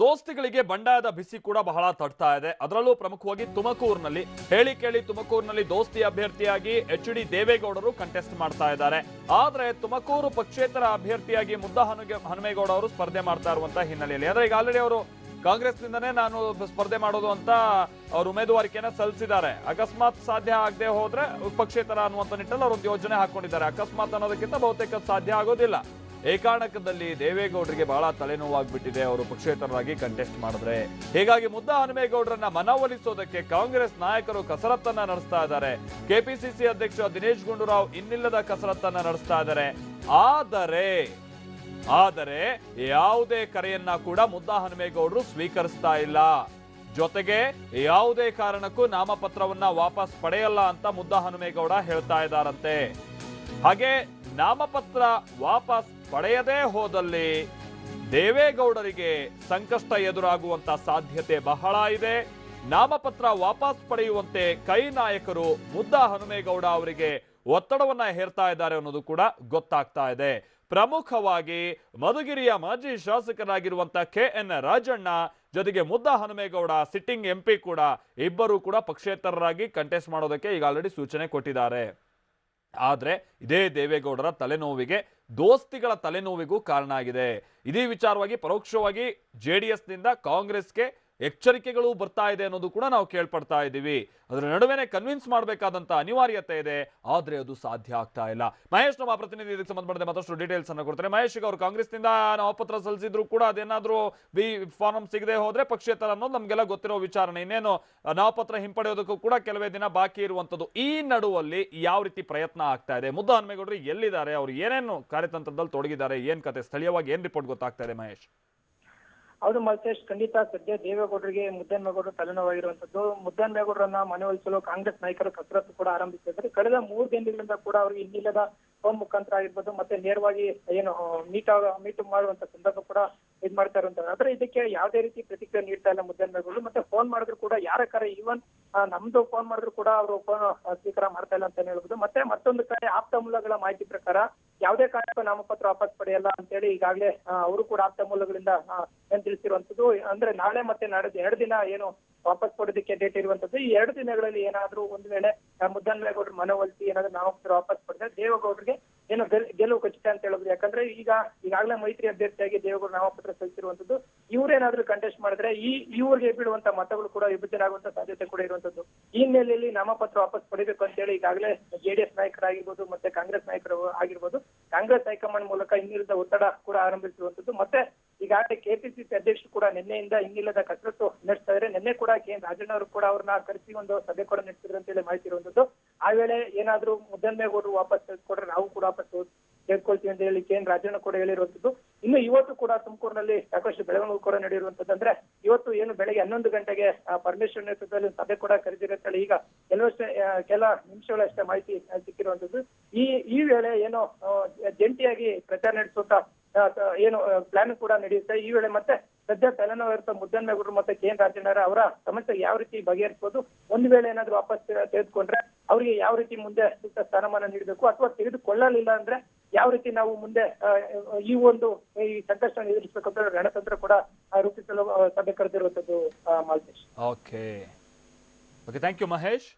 ದೋಸ್ತಿಗಳಿಗೆ ಬಂಡಾಯದ ಬಿಸಿ ಕೂಡ ಬಹಳ ತಡ್ತಾ ಇದೆ. ಅದರಲ್ಲೂ ಪ್ರಮುಖವಾಗಿ ತುಮಕೂರಿನಲ್ಲಿ, ಹೇಳಿ ಕೇಳಿ ತುಮಕೂರಿನಲ್ಲಿ ದೋಸ್ತಿ ಅಭ್ಯರ್ಥಿಯಾಗಿ ಎಚ್ ಡಿ ದೇವೇಗೌಡರು ಕಂಟೆಸ್ಟ್ ಮಾಡ್ತಾ ಇದ್ದಾರೆ. ಆದ್ರೆ ತುಮಕೂರು ಪಕ್ಷೇತರ ಅಭ್ಯರ್ಥಿಯಾಗಿ ಮುದ್ದ ಹನುಮೇಗೌಡ ಅವರು ಸ್ಪರ್ಧೆ ಮಾಡ್ತಾ ಇರುವಂತಹ ಹಿನ್ನೆಲೆಯಲ್ಲಿ. ಅಂದ್ರೆ ಈಗ ಆಲ್ರೆಡಿ ಅವರು ಕಾಂಗ್ರೆಸ್ನಿಂದನೇ ನಾನು ಸ್ಪರ್ಧೆ ಮಾಡೋದು ಅಂತ ಅವರು ಉಮೇದುವಾರಿಕೆಯನ್ನ ಸಲ್ಲಿಸಿದ್ದಾರೆ. ಅಕಸ್ಮಾತ್ ಸಾಧ್ಯ ಆಗದೆ ಹೋದ್ರೆ ಪಕ್ಷೇತರ ಅನ್ನುವಂತ ನಿಟ್ಟಲ್ಲಿ ಅವರೊಂದು ಯೋಜನೆ ಹಾಕೊಂಡಿದ್ದಾರೆ. ಅಕಸ್ಮಾತ್ ಅನ್ನೋದಕ್ಕಿಂತ ಬಹುತೇಕ ಸಾಧ್ಯ ಆಗೋದಿಲ್ಲ. ಈ ಕಾರಣಕ್ಕದಲ್ಲಿ ದೇವೇಗೌಡರಿಗೆ ಬಹಳ ತಲೆನೋವಾಗ್ಬಿಟ್ಟಿದೆ. ಅವರು ಪಕ್ಷೇತರರಾಗಿ ಕಂಟೆಸ್ಟ್ ಮಾಡಿದ್ರೆ. ಹೀಗಾಗಿ ಮುದ್ದ ಹನುಮೇಗೌಡರನ್ನ ಮನವೊಲಿಸೋದಕ್ಕೆ ಕಾಂಗ್ರೆಸ್ ನಾಯಕರು ಕಸರತ್ತನ್ನ ನಡೆಸ್ತಾ ಇದ್ದಾರೆ. ಕೆಪಿಸಿಸಿ ಅಧ್ಯಕ್ಷ ದಿನೇಶ್ ಗುಂಡೂರಾವ್ ಇನ್ನಿಲ್ಲದ ಕಸರತ್ತನ್ನ ನಡೆಸ್ತಾ ಇದ್ದಾರೆ. ಆದರೆ ಆದರೆ ಯಾವುದೇ ಕರೆಯನ್ನ ಕೂಡ ಮುದ್ದ ಹನುಮೇಗೌಡರು ಸ್ವೀಕರಿಸ್ತಾ ಇಲ್ಲ. ಜೊತೆಗೆ ಯಾವುದೇ ಕಾರಣಕ್ಕೂ ನಾಮಪತ್ರವನ್ನ ವಾಪಸ್ ಪಡೆಯಲ್ಲ ಅಂತ ಮುದ್ದ ಹನುಮೇಗೌಡ ಹೇಳ್ತಾ ಇದ್ದಾರಂತೆ. ಹಾಗೆ ನಾಮಪತ್ರ ವಾಪಸ್ ಪಡೆಯದೇ ಹೋದಲ್ಲಿ ದೇವೇಗೌಡರಿಗೆ ಸಂಕಷ್ಟ ಎದುರಾಗುವಂತ ಸಾಧ್ಯತೆ ಬಹಳ ಇದೆ. ನಾಮಪತ್ರ ವಾಪಸ್ ಪಡೆಯುವಂತೆ ಕೈ ನಾಯಕರು ಮುದ್ದ ಹನುಮೇಗೌಡ ಅವರಿಗೆ ಒತ್ತಡವನ್ನ ಹೇರ್ತಾ ಇದ್ದಾರೆ ಅನ್ನೋದು ಕೂಡ ಗೊತ್ತಾಗ್ತಾ ಇದೆ. ಪ್ರಮುಖವಾಗಿ ಮಧುಗಿರಿಯ ಮಾಜಿ ಶಾಸಕರಾಗಿರುವಂತ ಕೆ ಎನ್ ರಾಜಣ್ಣ, ಜೊತೆಗೆ ಮುದ್ದ ಹನುಮೇಗೌಡ, ಸಿಟ್ಟಿಂಗ್ ಎಂಪಿ ಕೂಡ ಇಬ್ಬರು ಕೂಡ ಪಕ್ಷೇತರರಾಗಿ ಕಂಟೆಸ್ಟ್ ಮಾಡೋದಕ್ಕೆ ಈಗ ಆಲ್ರೆಡಿ ಸೂಚನೆ ಕೊಟ್ಟಿದ್ದಾರೆ. ಆದ್ರೆ ಇದೇ ದೇವೇಗೌಡರ ತಲೆನೋವಿಗೆ ದೋಸ್ತಿಗಳ ತಲೆನೋವಿಗೂ ಕಾರಣ ಆಗಿದೆ. ಇದೇ ವಿಚಾರವಾಗಿ ಪರೋಕ್ಷವಾಗಿ ಜೆ ಡಿ ಎಸ್ನಿಂದ ಕಾಂಗ್ರೆಸ್ಗೆ ಎಚ್ಚರಿಕೆಗಳು ಬರ್ತಾ ಇದೆ ಅನ್ನೋದು ಕೂಡ ನಾವು ಕೇಳ್ಪಡ್ತಾ ಇದ್ದೀವಿ. ಅದರ ನಡುವೆನೆ ಕನ್ವಿನ್ಸ್ ಮಾಡಬೇಕಾದಂತ ಅನಿವಾರ್ಯತೆ ಇದೆ. ಆದ್ರೆ ಅದು ಸಾಧ್ಯ ಆಗ್ತಾ ಇಲ್ಲ. ಮಹೇಶ್ ನಮ್ಮ ಪ್ರತಿನಿಧಿ, ಇದಕ್ಕೆ ಸಂಬಂಧಪಟ್ಟಂತೆ ಮತ್ತಷ್ಟು ಡೀಟೇಲ್ಸ್ ಅನ್ನು ಕೊಡ್ತಾರೆ ಮಹೇಶ್ ಅವರು ಕಾಂಗ್ರೆಸ್ನಿಂದ ಪತ್ರ ಸಲ್ಲಿಸಿದ್ರು ಕೂಡ ಅದೇನಾದ್ರೂ ಬಿ ಫಾರಂ ಸಿಗದೆ ಹೋದ್ರೆ ಪಕ್ಷೇತರ ಅನ್ನೋದು ನಮ್ಗೆಲ್ಲ ಗೊತ್ತಿರೋ ವಿಚಾರಣೆ. ಇನ್ನೇನು ನಾಮಪತ್ರ ಹಿಂಪಡೆಯೋದಕ್ಕೂ ಕೂಡ ಕೆಲವೇ ದಿನ ಬಾಕಿ ಇರುವಂಥದ್ದು ಈ ನಡುವಲ್ಲಿ ಯಾವ ರೀತಿ ಪ್ರಯತ್ನ ಆಗ್ತಾ ಇದೆ? ಮುದ್ದ ಹನುಮೇಗೌಡರು ಎಲ್ಲಿದ್ದಾರೆ? ಅವರು ಏನೇನು ಕಾರ್ಯತಂತ್ರದಲ್ಲಿ ತೊಡಗಿದ್ದಾರೆ? ಏನ್ ಕತೆ? ಸ್ಥಳೀಯವಾಗಿ ಏನ್ ರಿಪೋರ್ಟ್ ಗೊತ್ತಾಗ್ತಾ ಇದೆ ಮಹೇಶ್? ಹೌದು ಮಲ್ತೇಶ್ ಖಂಡಿತ ಸದ್ಯ ದೇವೇಗೌಡರಿಗೆ ಮುದ್ದನ್ಮೇಗೌಡರು ತಲೆನೋವಾಗಿರುವಂತದ್ದು ಮುದ್ದನ್ಮೇಗೌಡರನ್ನ ಮನವೊಲಿಸಲು ಕಾಂಗ್ರೆಸ್ ನಾಯಕರು ಕಸರತ್ತು ಕೂಡ ಆರಂಭಿಸಿದ್ದಾರೆ. ಕಳೆದ ಮೂರು ದಿನಗಳಿಂದ ಕೂಡ ಅವರಿಗೆ ಇನ್ನಿಲ್ಲದ ಫೋನ್ ಮುಖಾಂತರ ಆಗಿರ್ಬೋದು, ಮತ್ತೆ ನೇರವಾಗಿ ಏನು ಮೀಟ್ ಮೀಟ್ ಮಾಡುವಂತ ಸಂದರ್ಭ ಕೂಡ ಇದ್ ಮಾಡ್ತಾ ಅಂತ ಆದ್ರೆ ಇದಕ್ಕೆ ಯಾವುದೇ ರೀತಿ ಪ್ರತಿಕ್ರಿಯೆ ನೀಡ್ತಾ ಇಲ್ಲ ಮುದ್ದನ್ಮೇಗೌಡರು ಮತ್ತೆ ಫೋನ್ ಮಾಡಿದ್ರು ಕೂಡ ಯಾರ ಕರೆ ಈವನ್ ನಮ್ದು ಫೋನ್ ಮಾಡಿದ್ರು ಕೂಡ ಅವರು ಫೋನ್ ಸ್ವೀಕಾರ ಮಾಡ್ತಾ ಇಲ್ಲ ಅಂತ ಹೇಳ್ಬೋದು. ಮತ್ತೆ ಮತ್ತೊಂದು ಕಡೆ ಆಪ್ತ ಮೂಲಗಳ ಮಾಹಿತಿ ಪ್ರಕಾರ ಯಾವುದೇ ಕಾರಣಕ್ಕೂ ನಾಮಪತ್ರ ವಾಪಸ್ ಪಡೆಯಲ್ಲ ಅಂತೇಳಿ ಈಗಾಗಲೇ ಅವರು ಕೂಡ ಆಪ್ತ ಮೂಲಗಳಿಂದ ಏನ್ ತಿಳಿಸಿರುವಂತದ್ದು, ಅಂದ್ರೆ ನಾಳೆ ಮತ್ತೆ ನಾಡಿದ್ದು ಎರಡು ದಿನ ಏನು ವಾಪಸ್ ಕೊಡೋದಕ್ಕೆ ಡೇಟ್ ಇರುವಂತದ್ದು. ಈ ಎರಡು ದಿನಗಳಲ್ಲಿ ಏನಾದ್ರೂ ಒಂದ್ ವೇಳೆ ಮುದ್ದನ್ಮೇಗೌಡರು ಮನವೊಲಿಸಿ ಏನಾದ್ರೂ ನಾಮಪತ್ರ ವಾಪಸ್ ಪಡೆದ್ರೆ ದೇವೇಗೌಡರಿಗೆ ಏನು ಗೆಲ್- ಗೆಲುವು ಖಚಿತ ಅಂತ ಹೇಳ್ಬೋದು ಯಾಕಂದ್ರೆ ಈಗ ಈಗಾಗಲೇ ಮೈತ್ರಿ ಅಭ್ಯರ್ಥಿಯಾಗಿ ದೇವೇಗೌಡ ನಾಮಪತ್ರ ಸಲ್ಲಿಸಿರುವಂತದ್ದು, ಇವ್ರೇನಾದ್ರೂ ಕಂಟೆಸ್ಟ್ ಮಾಡಿದ್ರೆ ಈ ಇವ್ರಿಗೆ ಬೀಳುವಂತ ಮತಗಳು ಕೂಡ ವಿಭಜನೆ ಆಗುವಂತ ಸಾಧ್ಯತೆ ಕೂಡ ಇರುವಂತದ್ದು. ಈ ಹಿನ್ನೆಲೆಯಲ್ಲಿ ನಾಮಪತ್ರ ವಾಪಸ್ ಪಡಿಬೇಕು ಅಂತ ಹೇಳಿ ಈಗಾಗಲೇ ಜೆಡಿಎಸ್ ನಾಯಕರಾಗಿರ್ಬೋದು ಮತ್ತೆ ಕಾಂಗ್ರೆಸ್ ನಾಯಕರು ಆಗಿರ್ಬೋದು, ಕಾಂಗ್ರೆಸ್ ಹೈಕಮಾಂಡ್ ಮೂಲಕ ಇನ್ನಿಲ್ಲದ ಒತ್ತಡ ಕೂಡ ಆರಂಭಿಸಿರುವಂತದ್ದು. ಮತ್ತೆ ಈಗಾಗಲೇ ಕೆಪಿಸಿಸಿ ಅಧ್ಯಕ್ಷರು ಕೂಡ ನಿನ್ನೆಯಿಂದ ಇನ್ನಿಲ್ಲದ ಕಸರತ್ತು ನಡೆಸ್ತಾ ಇದ್ರೆ. ನಿನ್ನೆ ಕೂಡ ಕೆ ಎನ್ ರಾಜಣ್ಣ ಅವರು ಕೂಡ ಅವ್ರನ್ನ ಕರೆಸಿ ಒಂದು ಸಭೆ ಕೂಡ ನಡೆಸಿದ್ರು ಅಂತ ಹೇಳಿ ಮಾಹಿತಿ ಇರುವಂತದ್ದು. ಆ ವೇಳೆ ಏನಾದ್ರೂ ಮುದ್ದನ್ಮೇಗೌಡರು ವಾಪಸ್ ಕೊಟ್ರೆ ನಾವು ಕೂಡ ವಾಪಸ್ ತೆಗೆದುಕೊಳ್ತೀವಿ ಅಂತ ಹೇಳಿ ಕೆ ಎನ್ ರಾಜಣ್ಣ ಕೂಡ ಹೇಳಿರುವಂತದ್ದು. ಇನ್ನು ಇವತ್ತು ಕೂಡ ತುಮಕೂರಿನಲ್ಲಿ ಸಾಕಷ್ಟು ಬೆಳವಣಿಗೆ ಕೂಡ ನಡೆಯಿರುವಂತದ್ದು ಅಂದ್ರೆ ಇವತ್ತು ಏನು ಬೆಳಗ್ಗೆ ಹನ್ನೊಂದು ಗಂಟೆಗೆ ಪರಮೇಶ್ವರ ನೇತೃತ್ವದಲ್ಲಿ ಸಭೆ ಕೂಡ ಕರೆದಿರುತ್ತೇಳಿ. ಈಗ ಕೆಲವಷ್ಟೇ ಕೆಲ ನಿಮಿಷಗಳಷ್ಟೇ ಮಾಹಿತಿ ಸಿಕ್ಕಿರುವಂತದ್ದು. ಈ ಈ ವೇಳೆ ಏನು ಜಂಟಿಯಾಗಿ ಪ್ರಚಾರ ನಡೆಸುವಂತ ಏನು ಪ್ಲಾನ್ ಕೂಡ ನಡೆಯುತ್ತೆ. ಈ ವೇಳೆ ಮತ್ತೆ ಸದ್ಯ ತಲೆನೋವಿರುತ್ತ ಮುದ್ದನ್ಮೇಗೌಡರು ಮತ್ತೆ ಕೆ ಎನ್ ರಾಜಣ್ಣರ ಅವರ ಸಮಸ್ಯೆ ಯಾವ ರೀತಿ ಬಗೆಹರಿಸಬಹುದು ಒಂದು ವೇಳೆ ಏನಾದ್ರು ವಾಪಸ್ ತೆಗೆದುಕೊಂಡ್ರೆ, ಅವರಿಗೆ ಯಾವ ರೀತಿ ಮುಂದೆ ಸೂಕ್ತ ಸ್ಥಾನಮಾನ ನೀಡಬೇಕು? ಅಥವಾ ತೆಗೆದುಕೊಳ್ಳಲಿಲ್ಲ ಅಂದ್ರೆ ಯಾವ ರೀತಿ ನಾವು ಮುಂದೆ ಈ ಒಂದು, ಈ ಸಂಕಷ್ಟ ಎದುರಿಸಬೇಕಂತ ರಣತಂತ್ರ ಕೂಡ ರೂಪಿಸಲು ಸಭೆ ಕರೆದಿರುವಂತದ್ದು Malthesh. Okay okay thank you Mahesh.